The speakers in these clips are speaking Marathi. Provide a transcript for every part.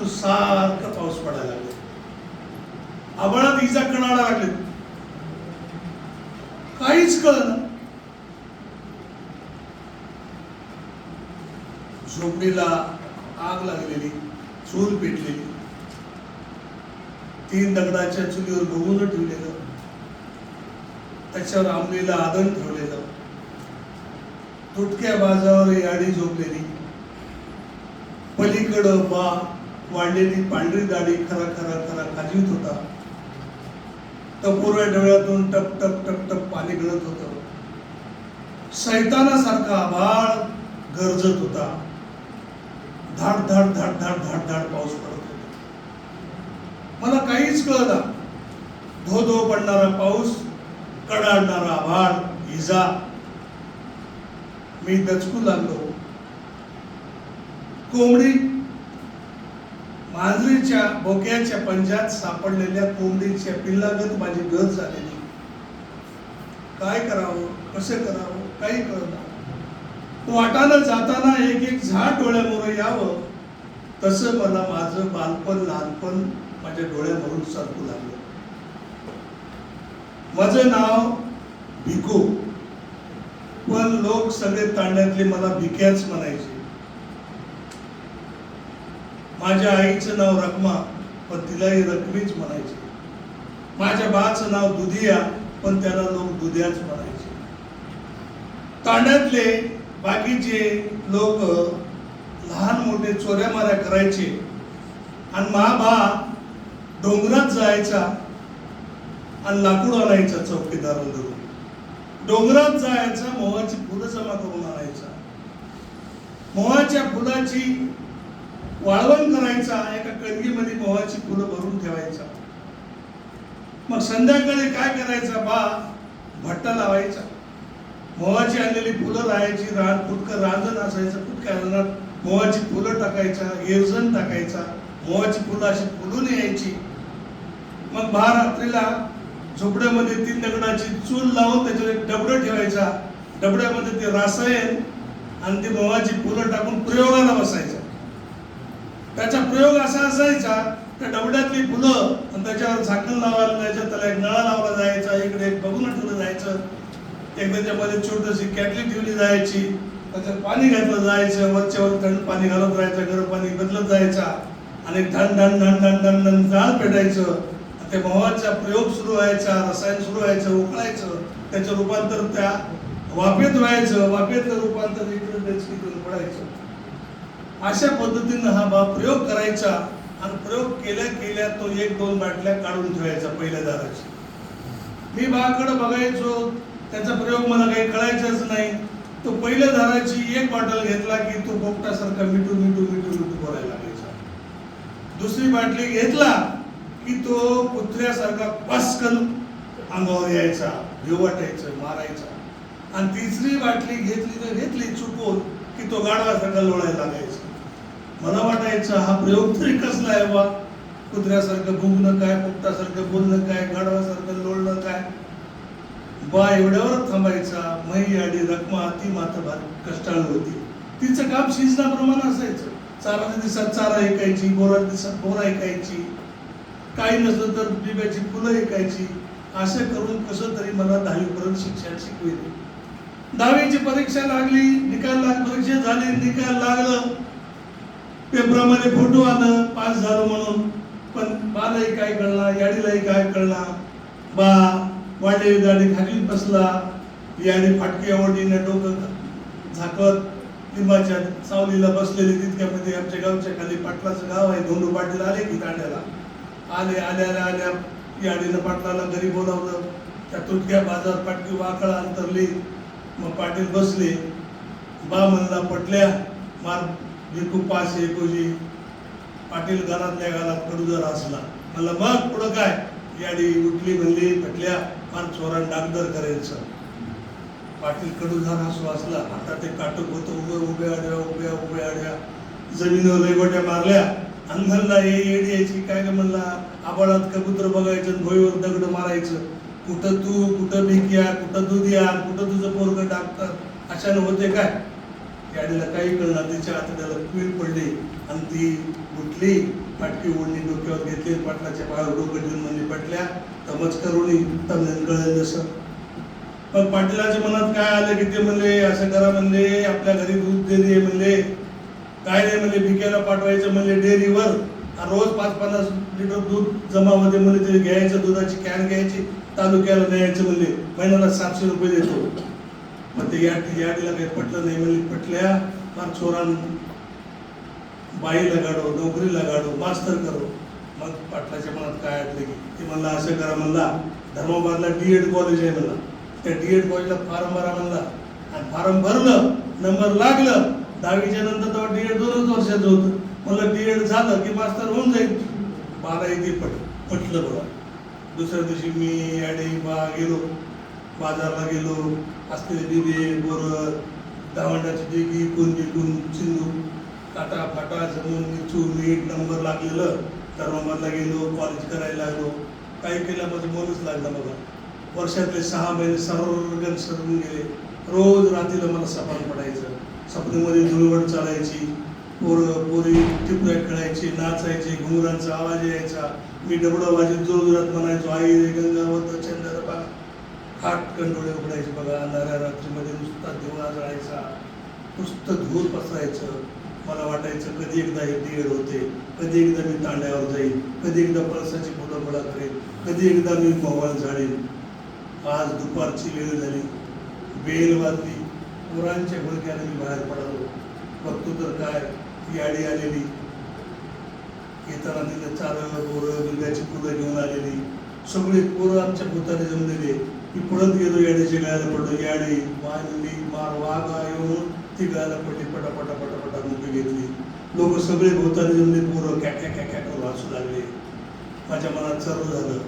सकाळपासून सारखा पाऊस पडायला लागला. आभाळात इजा कणाला लागले. काहीच कळलं झोपडीला आग लागलेली चूल पेटलेली. तीन दगडाच्या चुलीवर बघून ठेवलेलं. त्याच्यावर आंबलीला आदन ठेवलेलं. तुटक्या बाजावर याडी झोपलेली. पलीकडं बा वाढलेली पांढरी दाढी खरा खरा खरा खाजीत होता. टपोऱ्या डोळ्यातून टप टप टप टप पाणी गळत होत. सैतानासारखा आभाळ गरजत होता. धाड धाड धाड धाड धाड धाड पाऊस पडत होता. मला काहीच कळना. धो धो पडणारा पाऊस कडाडणारा आभाळ इजा. मी दचकू लागलो. कोंबडी मांजरीच्या बोक्याच्या पंजात सापडलेल्या कोंबडीच्या पिल्लागत माझी गत झालेली. काय करावं? कसं करावं? काही कळत वाटानं जाताना एक एक झाड डोळ्यामुळे यावं. तसं मला माझं बालपण लहानपण माझ्या डोळ्यामधून सरकू लागलं. माझं नाव भिकू. पण लोक सगळे तांड्यातले मला भिक्याच म्हणायचे. माझ्या आईचं नाव रखमा पण तिलाही रकमीच म्हणायचे. माझ्या बाचं नाव दुधिया पण त्याला लोक दुध्याच म्हणायचे. तांड्यातले बाकीचे लोक लहान मोठे चोऱ्या माऱ्या करायचे. आणि महाभा डोंगरात जायचा आणि लाकूड आणायचा चौकीदारांकडून डोंगरात जायचा मोहाची फुलं जमा करून आणायचा. मोहाच्या फुलाची वाळवण करायचा एका कणगीमध्ये मोहाची फुलं भरून ठेवायचा. मग संध्याकाळी काय करायचा बा? भट्टा लावायचा. मोहाची आणलेली फुलं राहायची रान फुटकं रांजण असायचं फुटक्या रानात मोहाची फुलं टाकायचा एरजण टाकायचा. मोहाची फुलं अशी फुलून यायची. मग भा रात्रीला झोपड्यामध्ये तीन दगडाची चूल लावून त्याच्यावर एक डबडं ठेवायचा. डबड्यामध्ये ते रासायन आणि ती मोहाची फुलं टाकून प्रयोगाला बसायचं. त्याचा प्रयोग असा असायचा त्या डबड्यातली फुलं आणि त्याच्यावर झाकण लावायला जायचं त्याला एक नळा लावला जायचा इकडे एक बघून ठेवलं जायचं. एक त्याच्यामध्ये छोटीशी कॅटली ठेवली जायची त्याच्यात पाणी घातलं जायचं वरच्यावर थंड पाणी घालत राहायचं गरम पाणी बदलत जायचा. आणि धन धन धन धन धन धन जाळ पेटायचं. आणि ते मवाचा प्रयोग सुरू व्हायचा रसायन सुरू व्हायचं उकळायचं. त्याचं रूपांतर त्या वाफेत व्हायचं वाफेतलं रूपांतर इकडे पडायचं. अशा पद्धतीनं हा बा प्रयोग करायचा आणि प्रयोग केल्या केल्या तो एक दोन बाटल्या काढून ठेवायचा पहिल्या दाराची. मी बाकडं बघायचो त्याचा प्रयोग मला काही कळायचाच नाही. तो पहिल्या दाराची एक बॉटल घेतला की तो पोपटासारखा मिटू मिटू मिठू मिटू बोलायला लागायचा. दुसरी बाटली घेतला की तो कुत्र्यासारखा पस्कन अंगावर यायचा भिवाटायचं मारायचा. आणि तिसरी बाटली घेतली तर घेतली चुकून की तो गाडवासारखा लोळायला लागायचा. मला वाटायचं हा प्रयोग तरी कसला आहे बा कुत्र्यासारखं भुगणं काय पोपटासारखं बोलणं काय गाढवासारखं लोळणं काय? बा एवढ्यावर थांबायचा मही आडी रकमा ती मात्र भारी कष्टाळू होती. तिचं काम शिजनाप्रमाणे असायचं. चाराच्या दिवसात चारा ऐकायची बोरा दिवसात बोरा ऐकायची. काही नसलं तर बिब्याची फुलं ऐकायची. असं करून कसं तरी मला दहावीपर्यंत शिक्षण शिकविले. दहावीची परीक्षा लागली निकाल लाग परीक्षा झाली निकाल लागलं. पेपरामध्ये फोटो आलं पास झालो म्हणून. पण बालाही काय कळला याडीलाही काय कळला बा वाढलेली गाडी खाली बसला याडी फाटकी आवडीने डोकं झाकत लिंबाच्या सावलीला बसलेली तितक्यामध्ये आमच्या गावच्या खाली पाटलाचं गाव आहे धोंडू पाटील आले की तांड्याला आले आल्या आल्या आल्या याडीनं पाटलाला घरी बोलावलं. त्या तुटक्या बाजार पाटकी वाकळा अंतरली. मग पाटील बसले. बा म्हणला पटल्या मार भिकू पास एकोजी. पाटील घरातल्या घरात कडूजर असला. म्हणलं मग पुढं काय? याडी उठली म्हणली पटल्या फार चोरान डागदर करायचं पाटील कडूझार हसू असला आता ते काटक होतं उभे उभे आडव्या उभ्या उभ्या आडव्या. जमिनीवर लयगोट्या मारल्या. आणि म्हणला येडी यायची काय का म्हणला आबाळात कबूतर बघायचं भोईवर दगड मारायचं. कुठं तू कुठं भिकिया कुठं दुधिया कुठं तुझं पोरग डाक्टर अशानं होते काय? गाडीला काही कळणार तिच्या आतड्याला पीळ पडली आणि ती उठली फाटकी ओढणी डोक्यावर घेतली पाटलाच्या पायावर डोकं ठेवून म्हणजे पटल्या तमच करून तमन कळेल जसं. पण पाटलाच्या मनात काय आलं की ते म्हणले असं करा म्हणले आपल्या घरी दूध देणे म्हणले काय नाही म्हणले भिक्याला पाठवायचं म्हणले डेअरीवर आणि रोज पाच पन्नास लिटर दूध जमा होते म्हणले ते घ्यायचं दुधाची कॅन घ्यायची तालुक्याला द्यायचं म्हणले महिन्याला सातशे रुपये देतो. मग ते या याडीला काही पटलं नाही. म्हणजे पटल्या मग चोरान बाईला गाडो नोकरीला गाडो मास्तर करो. मग पाटलाच्या मनात काय आटले की ते म्हणला असं करा म्हणला धर्माबादला डी एड कॉलेज आहे म्हणला. त्या डी एड कॉलेजला फॉर्म भरा म्हणला. आणि फॉर्म भरलं नंबर लागलं दहावीच्या नंतर तेव्हा डी एड दोनच वर्षाचं होतं. म्हणलं डी एड झालं की मास्तर होऊन जाईल. बारा येते पट पटलं बघा. दुसऱ्या दिवशी मी याडे बा गेलो. बाजारला गेलो असलेले दिवे बोरं दावंडाची डिगी कोण बिकून चिंदू काटा फाटा जमून मिचू मीठ नंबर लागलेलं धर्माबादला गेलो कॉलेज करायला लागलो. काही केलं माझं मनच लागलं बघा वर्षातले सहा महिने सर्वगण सरून गेले. रोज रात्रीला मला सपान पडायचं. सपनेमध्ये धुळवड चालायची. पोरं पोरी टिपऱ्या खेळायची नाचायचे घुंगरांचा आवाज यायचा. मी डबडं वाजत जोरजोरात म्हणायचो आई रे गंगावत चंद्र हात कंडोळे उघडायचे बघा नव्या रात्रीमध्ये नुसता दिवा जळायचा नुसतं धूर पसरायचं. मला वाटायचं कधी एकदा हे डिएड होते कधी एकदा मी तांड्यावर जाईन कधी एकदा पळसाची फुलं फळा करेन कधी एकदा मी मोबाईल झाडेन. आज दुपारची वेळ झाली. बेल वाजली. पोरांच्या गुळक्याने मी बाहेर पडालो. बघतो तर काय याडी आलेली. येताना तिथं चारं बोरं दुर्गाची फुलं घेऊन आलेली. सगळी पोरं आमच्या भूताने जमलेले. मी पळत गेलो याडीच्या गळ्याला पडलो याडी मानली मार वाघा येऊन ती गळ्याला पडली पटापटा पटापटा पटा घेतली. लोक सगळे भोवताली जमले पोरं कॅक्या कॅक्या करून वाचू लागले. माझ्या मनात सर्व झालं.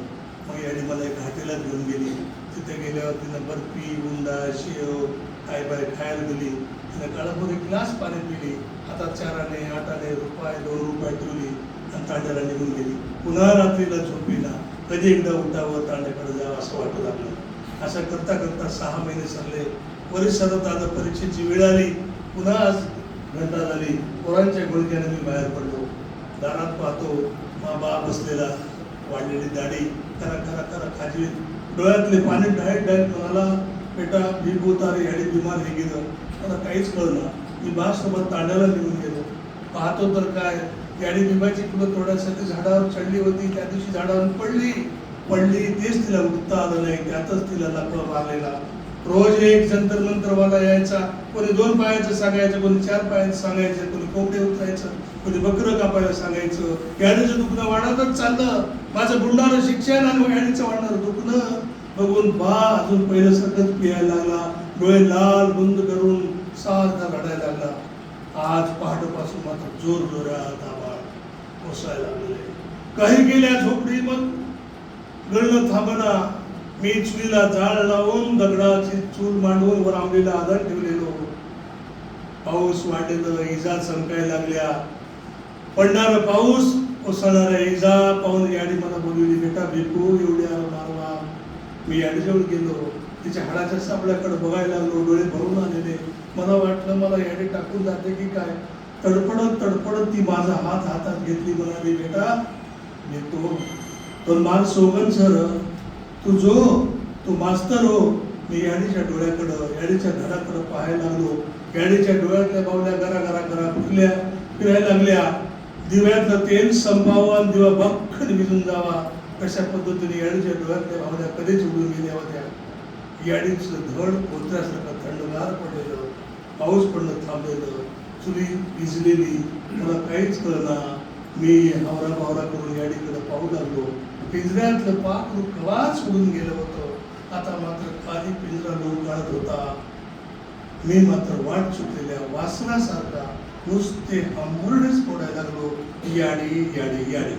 मग याडी मला एक घाटीला घेऊन गेली. तिथे गेल्यावर तिनं बर्फी उंडा शेव काय बाय खायला दिली. तिनं काळापूर एक ग्लास पाणी पिली. हातात चाराने आटाने रुपये दोन रुपये ठेवली आणि तांड्याला निघून गेली. पुन्हा रात्रीला झोपीला. कधी एकदा उठावं तांड्याकडे जावं असं वाटू लागलं. असं करता करता सहा महिने सरले परिसरात आता परीक्षेची वेळ आली. पुन्हा आज घंटा झाली. पोरांच्या गुळक्याने मी बाहेर पडलो. दारात पाहतो मा बा बसलेला वाढलेली दाढी. करा करा करा खाजी डोळ्यातले पाणी डायट डायट कोणाला बेटा भीक उतारे याडी बिमार हे गेलं. मला काहीच कळलं मी बासोबत तांड्याला निघून गेलो. पाहतो तर काय याडी बिंबाची फुलं तोडायसाठी झाडावर चढली होती. त्या दिवशी झाडावर पडली. पडली तेच तिला उठता आलं नाही त्यातच तिला लपवा मारलेला. रोज एक जंतर मंत्रवाला यायचा. कोणी दोन पायाचं सांगायचं कोणी चार पायाचं सांगायचं कोणी कोंबडे उतरायचं कोणी बकरं कापायला सांगायचं. याडीचं दुखणं वाढतच चाललं. माझं बुडणारं शिक्षण आणि याडीचं वाढणारं दुखणं. बघून बा अजून पहिलं सतत पियायला लागला. डोळे लाल बंद करून सारखा रडायला लागला. आज पहाटेपासून मात्र जोर जोरात आवाज कोसायला लागले. काही गेल्या झोपडी मग गळणं थांबना मी चुलीला जाळ लावून दगडाची चूल मांडून वर आंबलीला आधार ठेवलेलो. पाऊस वाढलेलं इजा चमकायला लागल्या. पडणार पाऊस कोसळणाऱ्या इजा. पाहून याडी मला बोलवली बेटा भेटू एवढ्या मारवा. मी याडीजवळ गेलो तिच्या हाडाच्या सापड्याकडे बघायला लागलो डोळे भरून आलेले. मला वाटलं मला याडी टाकून जाते की काय? तडफडत तडफडत ती माझा हात हातात घेतली म्हणाली बेटा येतो. पण माल सोगन सर तू जो तू मास्तर हो. मी याडीच्या डोळ्याकडं याडीच्या घराकडं पाहायला लागलो. याडीच्या डोळ्यातल्या बावल्या घरा घरा घरा फुटल्या फिरायला लागल्या. दिव्यातलं तेल संपावं आणि दिवा भक्कन विजून जावा. कशा पद्धतीने याडीच्या डोळ्यातल्या बावल्या कधीच उडून गेल्या होत्या. याडीचं धड पोत्र्यासारखं थंडगार पडलेलं. पाऊस पडणं थांबलेलं. चुली भिजलेली. मला काहीच कळणार मी हावरा बावरा करून याडीकडे पाहू लागलो पिंजऱ्यातलं पाक कवाच उडून गेलं होतं आता मात्र खाली पिंजरा लोक काढत होता मी मात्र वाट चुकलेल्या वासनासारखा नुसते अंबुरडेच फोडायला लागलो याडी याडी याडी